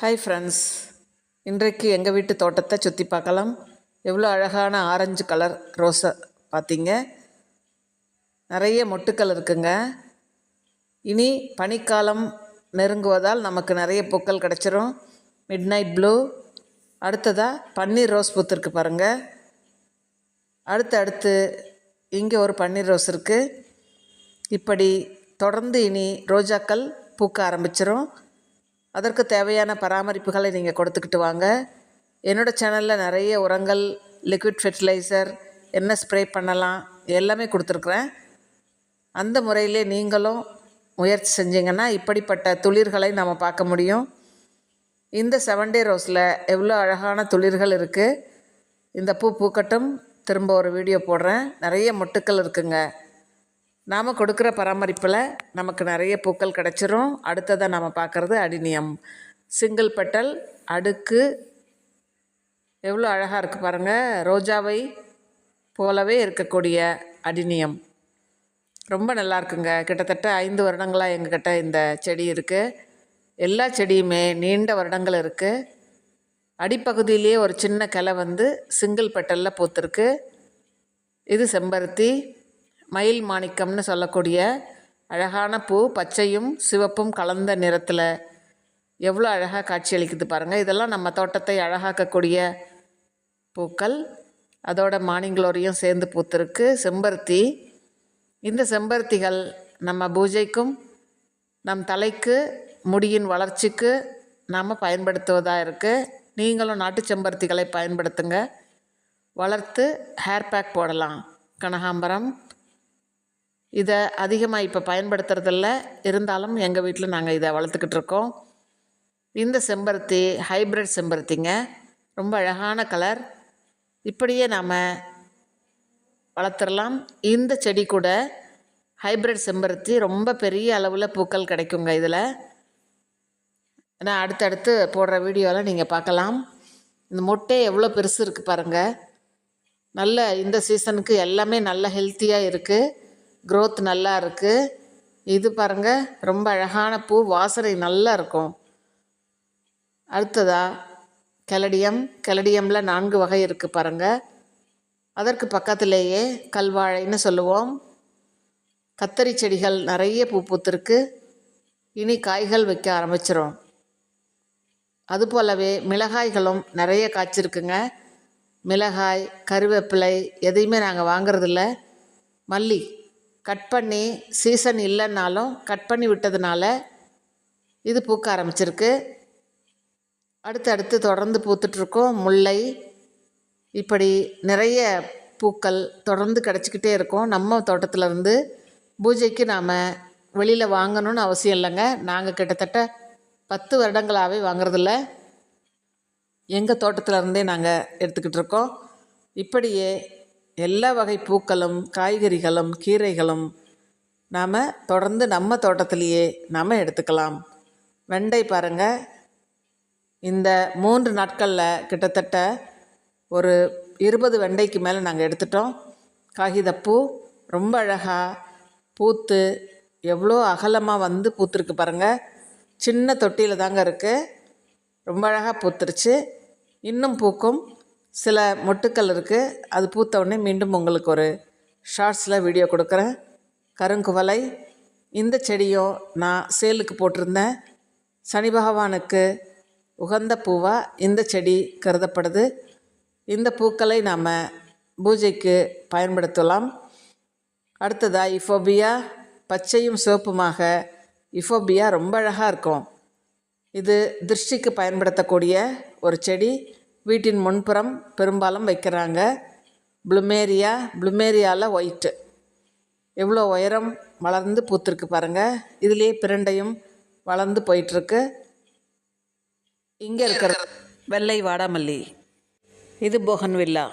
Hi friends இன்றைக்கு எங்கள் வீட்டு தோட்டத்தை சுற்றி பார்க்கலாம். எவ்வளோ அழகான ஆரஞ்சு கலர் ரோஸை பார்த்தீங்க. நிறைய மொட்டுக்கள் இருக்குங்க. இனி பனிக்காலம் நெருங்குவதால் நமக்கு நிறைய பூக்கள் கிடச்சிரும். மிட் நைட் ப்ளூ அடுத்ததாக பன்னீர் ரோஸ் பூத்திருக்கு பாருங்கள் அடுத்து அடுத்து இங்கே ஒரு பன்னீர் ரோஸ் இருக்குது இப்படி தொடர்ந்து இனி ரோஜாக்கள் பூக்க ஆரம்பிச்சிரும். அதற்கு தேவையான பராமரிப்புகளை நீங்கள் கொடுத்துக்கிட்டு வாங்க. என்னோடய சேனலில் நிறைய உரங்கள் லிக்விட் ஃபெர்டிலைசர் என்ன ஸ்ப்ரே பண்ணலாம் எல்லாமே கொடுத்துருக்குறேன். அந்த முறையிலே நீங்களும் முயற்சி செஞ்சீங்கன்னா இப்படிப்பட்ட துளிர்களை நம்ம பார்க்க முடியும். இந்த செவன் டே ரோஸில் எவ்வளோ அழகான துளிர்கள் இருக்குது இந்த பூ பூக்கட்டும் திரும்ப ஒரு வீடியோ போடுறேன். நிறைய மொட்டுக்கள் இருக்குங்க. நாம் கொடுக்குற பராமரிப்பில் நமக்கு நிறைய பூக்கள் கிடச்சிரும். அடுத்ததாக நம்ம பார்க்குறது அடினியம் சிங்கிள் பெட்டல் அடுக்கு. எவ்வளோ அழகாக இருக்குது பாருங்கள் ரோஜாவை போலவே இருக்கக்கூடிய அடினியம் ரொம்ப நல்லா இருக்குங்க. கிட்டத்தட்ட ஐந்து வருடங்களாக எங்ககிட்ட இந்த செடி இருக்குது எல்லா செடியுமே நீண்ட வருடங்கள் இருக்குது அடிப்பகுதியிலேயே ஒரு சின்ன கிளை வந்து சிங்கிள் பெட்டலில் பூத்துருக்கு. இது செம்பருத்தி. மயில் மாணிக்கம்னு சொல்லக்கூடிய அழகான பூ பச்சையும் சிவப்பும் கலந்த நிறத்தில் எவ்வளோ அழகாக காட்சியளிக்குது பாருங்கள் இதெல்லாம் நம்ம தோட்டத்தை அழகாக்கக்கூடிய பூக்கள். அதோட மார்னிங் சேர்ந்து பூத்திருக்கு. செம்பருத்தி. இந்த செம்பருத்திகள் நம்ம பூஜைக்கும் நம் தலைக்கு முடியின் வளர்ச்சிக்கு நாம் பயன்படுத்துவதாக இருக்குது நீங்களும் நாட்டு செம்பருத்திகளை பயன்படுத்துங்க. வளர்த்து ஹேர் பேக் போடலாம். கனகாம்பரம். இதை அதிகமாக இப்போ பயன்படுத்துறதில்ல. இருந்தாலும் எங்கள் வீட்டில் நாங்கள் இதை வளர்த்துக்கிட்டு இருக்கோம். இந்த செம்பருத்தி ஹைப்ரிட் செம்பருத்திங்க ரொம்ப அழகான கலர் இப்படியே நாம் வளர்த்துடலாம். இந்த செடி கூட ஹைப்ரிட் செம்பருத்தி ரொம்ப பெரிய அளவில் பூக்கள் கிடைக்குங்க இதில். நான் அடுத்தடுத்து போடுற வீடியோவில் நீங்கள் பார்க்கலாம். இந்த மொட்டை எவ்வளோ பெருசு இருக்குது பாருங்கள் நல்ல இந்த சீசனுக்கு எல்லாமே நல்ல ஹெல்த்தியாக இருக்குது க்ரோத் நல்லா இருக்குது இது பாருங்கள் ரொம்ப அழகான பூ வாசனை நல்லா இருக்கும். அடுத்ததா கெலடியம். கெலடியமில் நான்கு வகை இருக்குது பாருங்கள் அதற்கு பக்கத்திலேயே கல்வாழைன்னு சொல்லுவோம். கத்தரி செடிகள் நிறைய பூ பூத்திருக்கு. இனி காய்கள் வைக்க ஆரம்பிச்சிரும். அது போலவே மிளகாய்களும் நிறைய காய்ச்சிருக்குங்க. மிளகாய் கருவேப்பிலை எதையுமே நாங்கள் வாங்குறதில்ல. மல்லி கட் பண்ணி சீசன் இல்லைன்னாலும் கட் பண்ணி விட்டதுனால இது பூக்க ஆரம்பிச்சிருக்கு. அடுத்து அடுத்து தொடர்ந்து பூத்துட்ருக்கோம் முல்லை இப்படி நிறைய பூக்கள் தொடர்ந்து கிடச்சிக்கிட்டே இருக்கும். நம்ம தோட்டத்திலேருந்து பூஜைக்கு நாம் வெளியில் வாங்கணும்னு அவசியம் இல்லைங்க. நாங்கள் கிட்டத்தட்ட பத்து வருடங்களாகவே வாங்குறதில்ல. எங்கள் தோட்டத்தில் இருந்தே நாங்கள் எடுத்துக்கிட்டு இருக்கோம். இப்படியே எல்லா வகை பூக்களும் காய்கறிகளும் கீரைகளும் நாம் தொடர்ந்து நம்ம தோட்டத்திலேயே நாம் எடுத்துக்கலாம். வெண்டை பாருங்கள் இந்த மூன்று நாட்களில் கிட்டத்தட்ட ஒரு இருபது வெண்டைக்கு மேலே நாங்கள் எடுத்துட்டோம். காகிதப்பூ ரொம்ப அழகாக பூத்து எவ்வளோ அகலமாக வந்து பூத்துருக்கு பாருங்கள் சின்ன தொட்டியில் தாங்க இருக்குது ரொம்ப அழகாக பூத்துருச்சு. இன்னும் பூக்கும். சில மொட்டுக்கள் இருக்குது அது பூத்த உடனே மீண்டும் உங்களுக்கு ஒரு ஷார்ட்ஸில் வீடியோ கொடுக்குறேன். கருங்குவலை இந்த செடியும் நான் சேலுக்கு போட்டிருந்தேன். சனி பகவானுக்கு உகந்த பூவாக இந்த செடி கருதப்படுது. இந்த பூக்களை நாம் பூஜைக்கு பயன்படுத்தலாம். அடுத்ததாக இஃபோபியா. பச்சையும் சிவப்புமாக இஃபோபியா ரொம்ப அழகாக இருக்கும். இது திருஷ்டிக்கு பயன்படுத்தக்கூடிய ஒரு செடி. வீட்டின் முன்புறம் பெரும்பாலும் வைக்கிறாங்க. ப்ளுமேரியா ப்ளுமேரியாவில் ஒயிட்டு எவ்வளோ உயரம் வளர்ந்து பூத்திருக்கு பாருங்கள் இதுலேயே பிரண்டையும் வளர்ந்து போயிட்டுருக்கு. இங்கே இருக்கிற வெள்ளை வாடாமல்லி. இது போகன்வில்லா